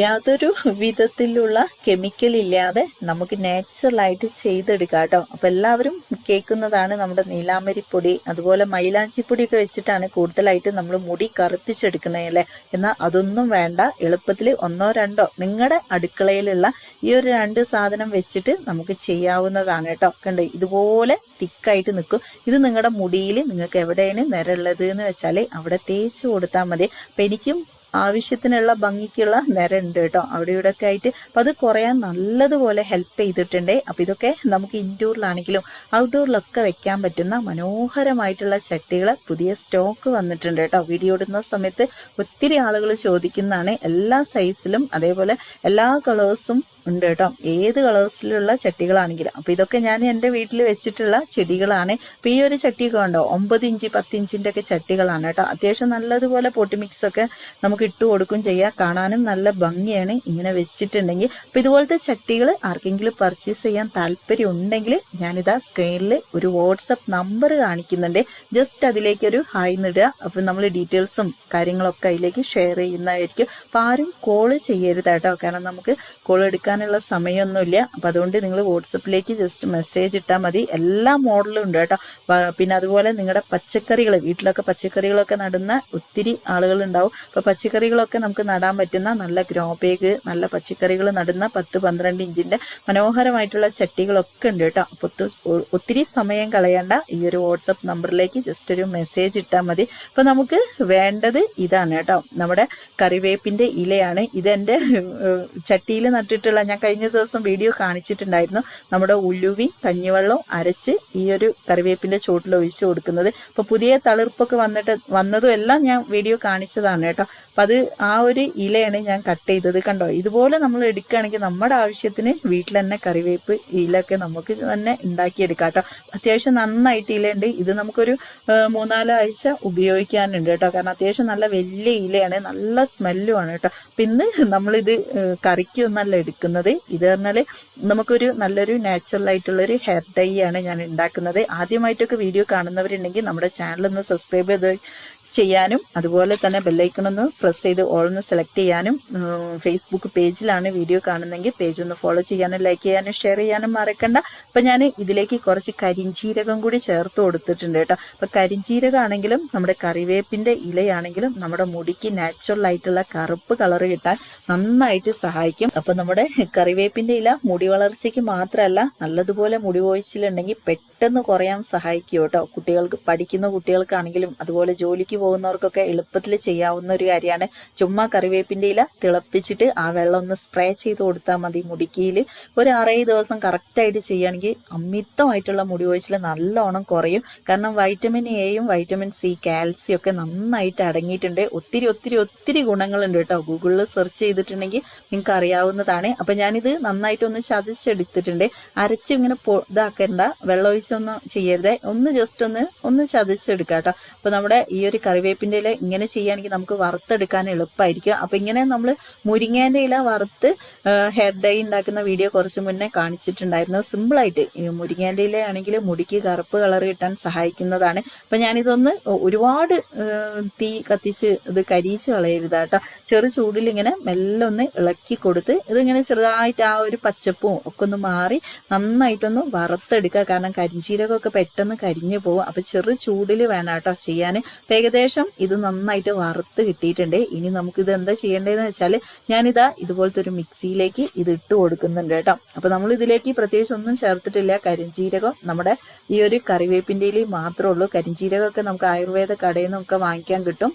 യാതൊരു വിധത്തിലുള്ള കെമിക്കൽ ഇല്ലാതെ നമുക്ക് നാച്ചുറലായിട്ട് ചെയ്തെടുക്കാം കേട്ടോ. അപ്പൊ എല്ലാവരും കേൾക്കുന്നതാണ് നമ്മുടെ നീലാമരി പൊടി അതുപോലെ മൈലാഞ്ചി പൊടിയൊക്കെ വെച്ചിട്ടാണ് കൂടുതലായിട്ട് നമ്മൾ മുടി കറുപ്പിച്ചെടുക്കുന്നത് അല്ലേ? എന്നാൽ അതൊന്നും വേണ്ട എളുപ്പത്തിൽ ഒന്നോ രണ്ടോ നിങ്ങളുടെ അടുക്കളയിലുള്ള ഈ ഒരു രണ്ട് സാധനം വെച്ചിട്ട് നമുക്ക് ചെയ്യാവുന്നതാണ് കേട്ടോ. കണ്ടോ ഇതുപോലെ തിക്കായിട്ട് നിൽക്കും. ഇത് നിങ്ങളുടെ മുടിയിൽ നിങ്ങൾക്ക് എവിടെയാണ് നിരള്ളത് എന്ന് വെച്ചാൽ അവിടെ തേച്ച് കൊടുത്താൽ മതി. അപ്പം എനിക്കും ആവശ്യത്തിനുള്ള ഭംഗിക്കുള്ള നിര ഉണ്ട് കേട്ടോ. അവിടെ ഇവിടെ ഒക്കെ ആയിട്ട്. അപ്പൊ അത് കുറയാൻ നല്ലതുപോലെ ഹെൽപ്പ് ചെയ്തിട്ടുണ്ട്. അപ്പൊ ഇതൊക്കെ നമുക്ക് ഇൻഡോറിലാണെങ്കിലും ഔട്ട്ഡോറിലൊക്കെ വെക്കാൻ പറ്റുന്ന മനോഹരമായിട്ടുള്ള ചട്ടികൾ പുതിയ സ്റ്റോക്ക് വന്നിട്ടുണ്ട് കേട്ടോ. വീഡിയോ ഇടുന്ന സമയത്ത് ഒത്തിരി ആളുകൾ ചോദിക്കുന്നതാണ് എല്ലാ സൈസിലും അതേപോലെ എല്ലാ കളേഴ്സും ഉണ്ട് കേട്ടോ. ഏത് കളേഴ്സിലുള്ള ചട്ടികളാണെങ്കിലും. അപ്പൊ ഇതൊക്കെ ഞാൻ എന്റെ വീട്ടിൽ വെച്ചിട്ടുള്ള ചെടികളാണ്. അപ്പൊ ഈ ഒരു ചട്ടിയൊക്കെ ഉണ്ടോ ഒമ്പത് ഇഞ്ച് പത്ത് ഇഞ്ചിന്റെ ഒക്കെ ചട്ടികളാണ് കേട്ടോ. അത്യാവശ്യം നല്ലതുപോലെ പൊട്ടി മിക്സ് ഒക്കെ നമുക്ക് ഇട്ട് കൊടുക്കും ചെയ്യാം. കാണാനും നല്ല ഭംഗിയാണ് ഇങ്ങനെ വെച്ചിട്ടുണ്ടെങ്കിൽ. അപ്പൊ ഇതുപോലത്തെ ചട്ടികൾ ആർക്കെങ്കിലും പർച്ചേസ് ചെയ്യാൻ താല്പര്യം ഉണ്ടെങ്കിൽ ഞാനിതാ സ്ക്രീനിൽ ഒരു വാട്സപ്പ് നമ്പർ കാണിക്കുന്നുണ്ട്. ജസ്റ്റ് അതിലേക്ക് ഒരു ഹായ് നിടുക അപ്പൊ നമ്മൾ ഡീറ്റെയിൽസും കാര്യങ്ങളൊക്കെ അതിലേക്ക് ഷെയർ ചെയ്യുന്നതായിരിക്കും. അപ്പൊ ആരും കോൾ ചെയ്യരുത് കേട്ടോ. കാരണം നമുക്ക് കോൾ എടുക്കാനുള്ള സമയമൊന്നുമില്ല അപ്പം അതുകൊണ്ട് നിങ്ങൾ വാട്സപ്പിലേക്ക് ജസ്റ്റ് മെസ്സേജ് ഇട്ടാൽ മതി. എല്ലാ മോഡലും ഉണ്ട് കേട്ടോ. പിന്നെ അതുപോലെ നിങ്ങളുടെ പച്ചക്കറികൾ വീട്ടിലൊക്കെ പച്ചക്കറികളൊക്കെ നടുന്ന ഒത്തിരി ആളുകൾ ഉണ്ടാവും. അപ്പൊ പച്ചക്കറികളൊക്കെ നമുക്ക് നടാൻ പറ്റുന്ന നല്ല ഗ്രോ ബേഗ് നല്ല പച്ചക്കറികൾ നടുന്ന പത്ത് പന്ത്രണ്ട് ഇഞ്ചിന്റെ മനോഹരമായിട്ടുള്ള ചട്ടികളൊക്കെ ഉണ്ട് കേട്ടോ. അപ്പോൾ ഒത്തു- ഒത്തിരി സമയം കളയേണ്ട ഈ ഒരു വാട്സപ്പ് നമ്പറിലേക്ക് ജസ്റ്റ് ഒരു മെസ്സേജ് ഇട്ടാൽ മതി. അപ്പോൾ നമുക്ക് വേണ്ടത് ഇതാണ് കേട്ടോ. നമ്മുടെ കറിവേപ്പിന്റെ ഇലയാണ്. ഇതെന്റെ ചട്ടിയിൽ നട്ടിട്ടുള്ള ഞാൻ കഴിഞ്ഞ ദിവസം വീഡിയോ കാണിച്ചിട്ടുണ്ടായിരുന്നു. നമ്മുടെ ഉലുവി കഞ്ഞിവെള്ളം അരച്ച് ഈ ഒരു കറിവേപ്പിന്റെ ചോട്ടിൽ ഒഴിച്ചു കൊടുക്കുന്നത്. അപ്പൊ പുതിയ തളിർപ്പൊക്കെ വന്നിട്ട് വന്നതും എല്ലാം ഞാൻ വീഡിയോ കാണിച്ചതാണ് കേട്ടോ. അപ്പൊ അത് ആ ഒരു ഇലയാണ് ഞാൻ കട്ട് ചെയ്തത് കണ്ടോ? ഇതുപോലെ നമ്മൾ എടുക്കുകയാണെങ്കിൽ നമ്മുടെ ആവശ്യത്തിന് വീട്ടിൽ തന്നെ കറിവേപ്പ് ഇലയൊക്കെ നമുക്ക് തന്നെ ഉണ്ടാക്കിയെടുക്കാം കേട്ടോ. അത്യാവശ്യം നന്നായിട്ട് ഇലയുണ്ട്. ഇത് നമുക്കൊരു മൂന്നാലോ ആഴ്ച ഉപയോഗിക്കാനുണ്ട് കേട്ടോ. കാരണം അത്യാവശ്യം നല്ല വലിയ ഇലയാണ്. നല്ല സ്മെല്ലുമാണ് കേട്ടോ. അപ്പൊ ഇന്ന് നമ്മളിത് കറിക്കൊന്നല്ല എടുക്കുന്നത്. ഇത് പറഞ്ഞാൽ നമുക്കൊരു നല്ലൊരു നാച്ചുറൽ ആയിട്ടുള്ളൊരു ഹെയർ ഡൈ ആണ് ഞാൻ ഉണ്ടാക്കുന്നത്. ആദ്യമായിട്ടൊക്കെ വീഡിയോ കാണുന്നവരുണ്ടെങ്കിൽ നമ്മുടെ ചാനൽ ഒന്ന് സബ്സ്ക്രൈബ് ചെയ്ത് ചെയ്യാനും അതുപോലെ തന്നെ ബെല്ലൈക്കണൊന്ന് പ്രസ് ചെയ്ത് ഓൾ ഒന്ന് സെലക്ട് ചെയ്യാനും ഫേസ്ബുക്ക് പേജിലാണ് വീഡിയോ കാണുന്നെങ്കിൽ പേജ് ഒന്ന് ഫോളോ ചെയ്യാനും ലൈക്ക് ചെയ്യാനും ഷെയർ ചെയ്യാനും മറക്കണ്ട. അപ്പം ഞാൻ ഇതിലേക്ക് കുറച്ച് കരിഞ്ചീരകം കൂടി ചേർത്ത് കൊടുത്തിട്ടുണ്ട് കേട്ടോ. അപ്പം കരിഞ്ചീരകമാണെങ്കിലും നമ്മുടെ കറിവേപ്പിന്റെ ഇലയാണെങ്കിലും നമ്മുടെ മുടിക്ക് നാച്ചുറൽ ആയിട്ടുള്ള കറുപ്പ് കളർ കിട്ടാൻ നന്നായിട്ട് സഹായിക്കും. അപ്പം നമ്മുടെ കറിവേപ്പിന്റെ ഇല മുടി വളർച്ചയ്ക്ക് മാത്രമല്ല നല്ലതുപോലെ മുടി വോയിച്ചിലുണ്ടെങ്കിൽ പെട്ടെന്ന് കുറയാൻ സഹായിക്കും കേട്ടോ. കുട്ടികൾക്ക് പഠിക്കുന്ന കുട്ടികൾക്കാണെങ്കിലും അതുപോലെ ജോലിക്ക് പോകുന്നവർക്കൊക്കെ എളുപ്പത്തിൽ ചെയ്യാവുന്ന ഒരു കാര്യമാണ്. ചുമ്മാ കറിവേപ്പിന്റെ ഇല തിളപ്പിച്ചിട്ട് ആ വെള്ളം ഒന്ന് സ്പ്രേ ചെയ്ത് കൊടുത്താൽ മതി മുടിക്കയിൽ ഒരു ആറേഴ് ദിവസം കറക്റ്റായിട്ട് ചെയ്യുകയാണെങ്കിൽ അമിതമായിട്ടുള്ള മുടി ഒഴിച്ചിൽ നല്ലോണം കുറയും. കാരണം വൈറ്റമിൻ എയും വൈറ്റമിൻ സി കാൽസ്യം ഒക്കെ നന്നായിട്ട് അടങ്ങിയിട്ടുണ്ട്. ഒത്തിരി ഒത്തിരി ഒത്തിരി ഗുണങ്ങളുണ്ട് കേട്ടോ. ഗൂഗിളിൽ സെർച്ച് ചെയ്തിട്ടുണ്ടെങ്കിൽ നിങ്ങൾക്ക് അറിയാവുന്നതാണ്. അപ്പം ഞാനിത് നന്നായിട്ടൊന്ന് ചതച്ചെടുത്തിട്ടുണ്ട്. അരച്ച് ഇങ്ങനെ ഇതാക്കേണ്ട. വെള്ളമൊഴിച്ചൊന്നും ചെയ്യരുത്. ഒന്ന് ജസ്റ്റ് ഒന്ന് ഒന്ന് ചതച്ചെടുക്കാം കേട്ടോ അപ്പോൾ നമ്മുടെ ഈ ഒരു കറിവേപ്പിന്റെ ഇല ഇങ്ങനെ ചെയ്യുകയാണെങ്കിൽ നമുക്ക് വറുത്തെടുക്കാൻ എളുപ്പമായിരിക്കും. അപ്പോൾ ഇങ്ങനെ നമ്മൾ മുരിങ്ങേന്റെ ഇല വറുത്ത് ഹെയർ ഡൈ ഉണ്ടാക്കുന്ന വീഡിയോ കുറച്ച് മുന്നേ കാണിച്ചിട്ടുണ്ടായിരുന്നു. സിമ്പിളായിട്ട് ഈ മുരിങ്ങേന്റെ ഇല ആണെങ്കിൽ മുടിക്ക് കറുപ്പ് കളർ കിട്ടാൻ സഹായിക്കുന്നതാണ്. അപ്പം ഞാനിതൊന്ന് ഒരുപാട് തീ കത്തിച്ച് ഇത് കരിയിച്ച് കളയരുത് കേട്ടോ. ചെറു ചൂടിൽ ഇങ്ങനെ മെല്ലെ ഒന്ന് ഇളക്കി കൊടുത്ത് ഇതിങ്ങനെ ചെറുതായിട്ട് ആ ഒരു പച്ചപ്പും ഒക്കെ ഒന്ന് മാറി നന്നായിട്ടൊന്ന് വറുത്തെടുക്കുക. കാരണം കരിഞ്ചീരകമൊക്കെ പെട്ടെന്ന് കരിഞ്ഞു പോകും. അപ്പം ചെറു ചൂടിൽ വേണം കേട്ടോ ചെയ്യാൻ. അപ്പൊ ഏകദേശം ഇത് നന്നായിട്ട് വറുത്ത് കിട്ടിയിട്ടുണ്ട്. ഇനി നമുക്ക് ഇത് എന്താ ചെയ്യേണ്ടതെന്ന് വെച്ചാൽ ഞാനിതാ ഇതുപോലത്തെ ഒരു മിക്സിയിലേക്ക് ഇത് ഇട്ട് കൊടുക്കുന്നുണ്ട് കേട്ടോ. അപ്പൊ നമ്മൾ ഇതിലേക്ക് പ്രത്യേകിച്ച് ഒന്നും ചേർത്തിട്ടില്ല. കരിഞ്ചീരകം നമ്മുടെ ഈ ഒരു കറിവേപ്പിന്റെ മാത്രമേ ഉള്ളൂ. കരിഞ്ചീരകമൊക്കെ നമുക്ക് ആയുർവേദ കടയിൽ നിന്നൊക്കെ വാങ്ങിക്കാൻ കിട്ടും.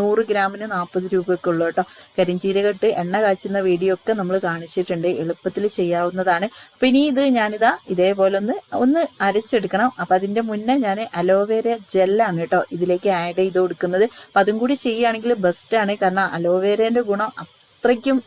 നൂറ് ഗ്രാമിന് നാൽപ്പത് രൂപയൊക്കെ ഉള്ളൂ കേട്ടോ. കരിഞ്ചീരക ഇട്ട് എണ്ണ കാച്ചുന്ന വീഡിയോ ഒക്കെ നമ്മൾ കാണിച്ചിട്ടുണ്ട്. എളുപ്പത്തിൽ ചെയ്യാവുന്നതാണ്. അപ്പൊ ഇനി ഇത് ഞാനിതാ ഇതേപോലെ ഒന്ന് ഒന്ന് അരച്ചെടുക്കണം. അപ്പൊ അതിന്റെ മുന്നേ ഞാൻ അലോവേര ജെല്ലാണ് കേട്ടോ ഇതിലേക്ക് ആഡ് ചെയ്ത് കൊടുക്കുന്നത്. അപ്പൊ അതും കൂടി ചെയ്യുകയാണെങ്കിൽ ബെസ്റ്റ് ആണ്. കാരണം അലോവേരേന്റെ ഗുണം അത്രയ്ക്കും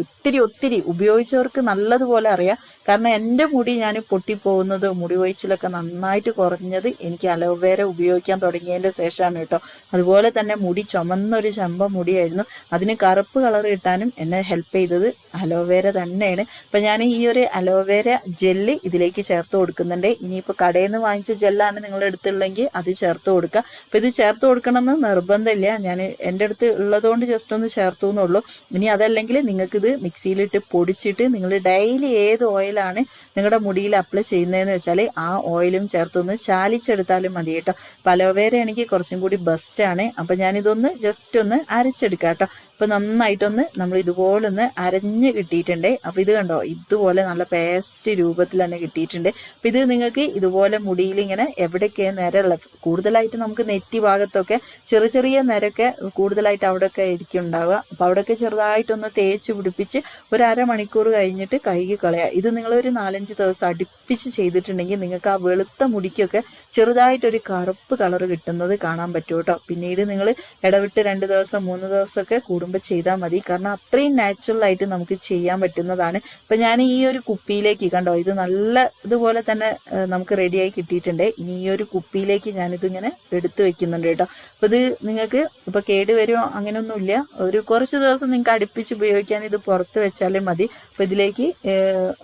ഒത്തിരി ഒത്തിരി ഉപയോഗിച്ചവർക്ക് നല്ലതുപോലെ അറിയാം. കാരണം എന്റെ മുടി ഞാൻ പൊട്ടിപ്പോകുന്നത് മുടി കൊഴിച്ചിലൊക്കെ നന്നായിട്ട് കുറഞ്ഞത് എനിക്ക് അലോവേര ഉപയോഗിക്കാൻ തുടങ്ങിയതിന്റെ ശേഷമാണ് കേട്ടോ. അതുപോലെ തന്നെ മുടി ചുമന്നൊരു ശമ്പ മുടിയായിരുന്നു. അതിന് കറുപ്പ് കളർ കിട്ടാനും എന്നെ ഹെൽപ്പ് ചെയ്തത് അലോവേര തന്നെയാണ്. അപ്പം ഞാൻ ഈ ഒരു അലോവേര ജെല്ല് ഇതിലേക്ക് ചേർത്ത് കൊടുക്കുന്നുണ്ട്. ഇനിയിപ്പോൾ കടയിൽ നിന്ന് വാങ്ങിച്ച ജെല്ലാണ് നിങ്ങളുടെ അടുത്തുള്ളെങ്കിൽ അത് ചേർത്ത് കൊടുക്കുക. അപ്പം ഇത് ചേർത്ത് കൊടുക്കണമെന്ന് നിർബന്ധമില്ല. ഞാൻ എന്റെ അടുത്ത് ഉള്ളതുകൊണ്ട് ജസ്റ്റ് ഒന്ന് ചേർത്തു എന്നുള്ളൂ ഇനി അതല്ലെങ്കിൽ നിങ്ങൾക്കിത് മിക്സിയിലിട്ട് പൊടിച്ചിട്ട് നിങ്ങൾ ഡെയിലി ഏത് ഓയിലാണ് നിങ്ങളുടെ മുടിയിൽ അപ്ലൈ ചെയ്യുന്നതെന്ന് വെച്ചാൽ ആ ഓയിലും ചേർത്തൊന്ന് ചാലിച്ചെടുത്താലും മതി കേട്ടോ. പലോവേര എനിക്ക് കുറച്ചും കൂടി ബെസ്റ്റാണ്. അപ്പം ഞാനിതൊന്ന് ജസ്റ്റ് ഒന്ന് അരച്ചെടുക്കാം കേട്ടോ. അപ്പം നന്നായിട്ടൊന്ന് നമ്മൾ ഇതുപോലെ ഒന്ന് അരഞ്ഞ് കിട്ടിയിട്ടുണ്ട്. അപ്പോൾ ഇത് കണ്ടോ? ഇതുപോലെ നല്ല പേസ്റ്റ് രൂപത്തിൽ തന്നെ കിട്ടിയിട്ടുണ്ട്. അപ്പോൾ ഇത് നിങ്ങൾക്ക് ഇതുപോലെ മുടിയിൽ ഇങ്ങനെ എവിടെയൊക്കെ നിരയുള്ള കൂടുതലായിട്ട് നമുക്ക് നെറ്റി ഭാഗത്തൊക്കെ ചെറിയ ചെറിയ നിരക്കെ കൂടുതലായിട്ട് അവിടെയൊക്കെ ആയിരിക്കും ഉണ്ടാവുക. അപ്പം അവിടെയൊക്കെ ചെറുതായിട്ടൊന്ന് തേച്ച് പിടിപ്പിച്ച് ഒരു അരമണിക്കൂർ കഴിഞ്ഞിട്ട് കഴുകി കളയുക. ഇത് നിങ്ങൾ നിങ്ങളൊരു നാലഞ്ച് ദിവസം അടുപ്പിച്ച് ചെയ്തിട്ടുണ്ടെങ്കിൽ നിങ്ങൾക്ക് ആ വെളുത്ത മുടിക്കൊക്കെ ചെറുതായിട്ടൊരു കറുപ്പ് കളർ കിട്ടുന്നത് കാണാൻ പറ്റും കേട്ടോ. പിന്നീട് നിങ്ങൾ ഇടവിട്ട് രണ്ട് ദിവസം മൂന്ന് ദിവസമൊക്കെ കൂടുമ്പോൾ ചെയ്താൽ മതി. കാരണം അത്രയും നാച്ചുറൽ ആയിട്ട് നമുക്ക് ചെയ്യാൻ പറ്റുന്നതാണ്. ഇപ്പം ഞാൻ ഈ ഒരു കുപ്പിയിലേക്ക് കണ്ടോ ഇത് നല്ല ഇതുപോലെ തന്നെ നമുക്ക് റെഡിയായി കിട്ടിയിട്ടുണ്ട്. ഇനി ഈ ഒരു കുപ്പിയിലേക്ക് ഞാനിത് ഇങ്ങനെ എടുത്തു വെക്കുന്നുണ്ട് കേട്ടോ. അപ്പം ഇത് നിങ്ങൾക്ക് ഇപ്പം കേട് വരുമോ അങ്ങനെയൊന്നുമില്ല ഒരു കുറച്ച് ദിവസം നിങ്ങൾക്ക് അടുപ്പിച്ച് ഉപയോഗിക്കാൻ ഇത് പുറത്ത് വെച്ചാലേ മതി. അപ്പം ഇതിലേക്ക്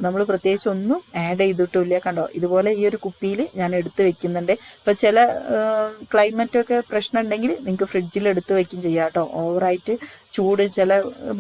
നമ്മൾ പ്രത്യേകിച്ച് ഒന്നും ആഡ് ചെയ്തിട്ടില്ല കണ്ടോ. ഇതുപോലെ ഈ ഒരു കുപ്പിയിൽ ഞാൻ എടുത്ത് വെക്കുന്നുണ്ട്. ഇപ്പം ചില ക്ലൈമറ്റൊക്കെ പ്രശ്നം ഉണ്ടെങ്കിൽ നിങ്ങൾക്ക് ഫ്രിഡ്ജിൽ എടുത്ത് വെക്കും ചെയ്യാം കേട്ടോ. ഓവറായിട്ട് ചൂട് ചില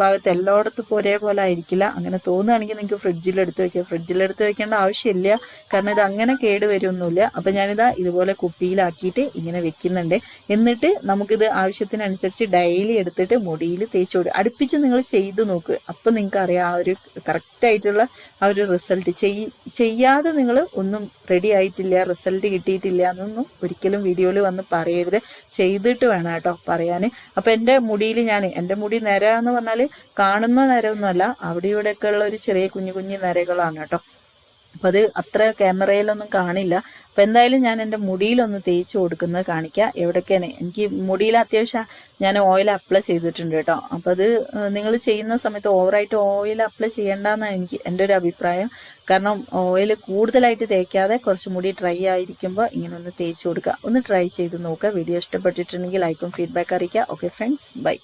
ഭാഗത്ത് എല്ലായിടത്തും ഒരേപോലെ ആയിരിക്കില്ല. അങ്ങനെ തോന്നുകയാണെങ്കിൽ നിങ്ങൾക്ക് ഫ്രിഡ്ജിൽ എടുത്ത് വെക്കാം. ഫ്രിഡ്ജിൽ എടുത്ത് വെക്കേണ്ട ആവശ്യമില്ല. കാരണം ഇത് അങ്ങനെ കേട് വരുമൊന്നുമില്ല അപ്പൊ ഞാനിതാ ഇതുപോലെ കുപ്പിയിലാക്കിയിട്ട് ഇങ്ങനെ വെക്കുന്നുണ്ട്. എന്നിട്ട് നമുക്കിത് ആവശ്യത്തിനനുസരിച്ച് ഡെയിലി എടുത്തിട്ട് മുടിയിൽ തേച്ച് കൊടുക്കും അടുപ്പിച്ച് നിങ്ങൾ ചെയ്ത് നോക്ക്. അപ്പൊ നിങ്ങൾക്ക് അറിയാം ആ ഒരു കറക്റ്റായിട്ടുള്ള ആ ഒരു റിസൾട്ട് ചെയ് ചെയ്യാതെ നിങ്ങൾ ഒന്നും റെഡി ആയിട്ടില്ല റിസൾട്ട് കിട്ടിയിട്ടില്ല എന്നൊന്നും ഒരിക്കലും വീഡിയോയിൽ വന്ന് പറയരുത്. ചെയ്തിട്ട് വേണം കേട്ടോ പറയാൻ അപ്പൊ എന്റെ മുടിയിൽ ഞാൻ എന്റെ മുടി നര എന്ന് പറഞ്ഞാൽ കാണുന്ന നരമൊന്നുമല്ല അവിടെ ഇവിടെയൊക്കെ ഉള്ള ഒരു ചെറിയ കുഞ്ഞു കുഞ്ഞു നരകളാണ് കേട്ടോ. അപ്പൊ അത് അത്ര ക്യാമറയിലൊന്നും കാണില്ല. അപ്പൊ എന്തായാലും ഞാൻ എന്റെ മുടിയിലൊന്ന് തേച്ച് കൊടുക്കുന്നത് കാണിക്കാം. എവിടെയൊക്കെയാണ്? എനിക്ക് മുടിയിൽ അത്യാവശ്യം ഞാൻ ഓയിൽ അപ്ലൈ ചെയ്തിട്ടുണ്ട് കേട്ടോ. അപ്പൊ അത് നിങ്ങൾ ചെയ്യുന്ന സമയത്ത് ഓവറായിട്ട് ഓയിൽ അപ്ലൈ ചെയ്യേണ്ടെന്നാണ് എനിക്ക് എന്റെ ഒരു അഭിപ്രായം. കാരണം ഓയിൽ കൂടുതലായിട്ട് തേക്കാതെ കുറച്ച് മുടി ഡ്രൈ ആയിരിക്കുമ്പോൾ ഇങ്ങനെ ഒന്ന് തേച്ച് കൊടുക്കുക. ഒന്ന് ട്രൈ ചെയ്ത് നോക്കുക. വീഡിയോ ഇഷ്ടപ്പെട്ടിട്ടുണ്ടെങ്കിൽ ലൈക്കും ഫീഡ്ബാക്ക് അറിയിക്കുക. Okay friends bye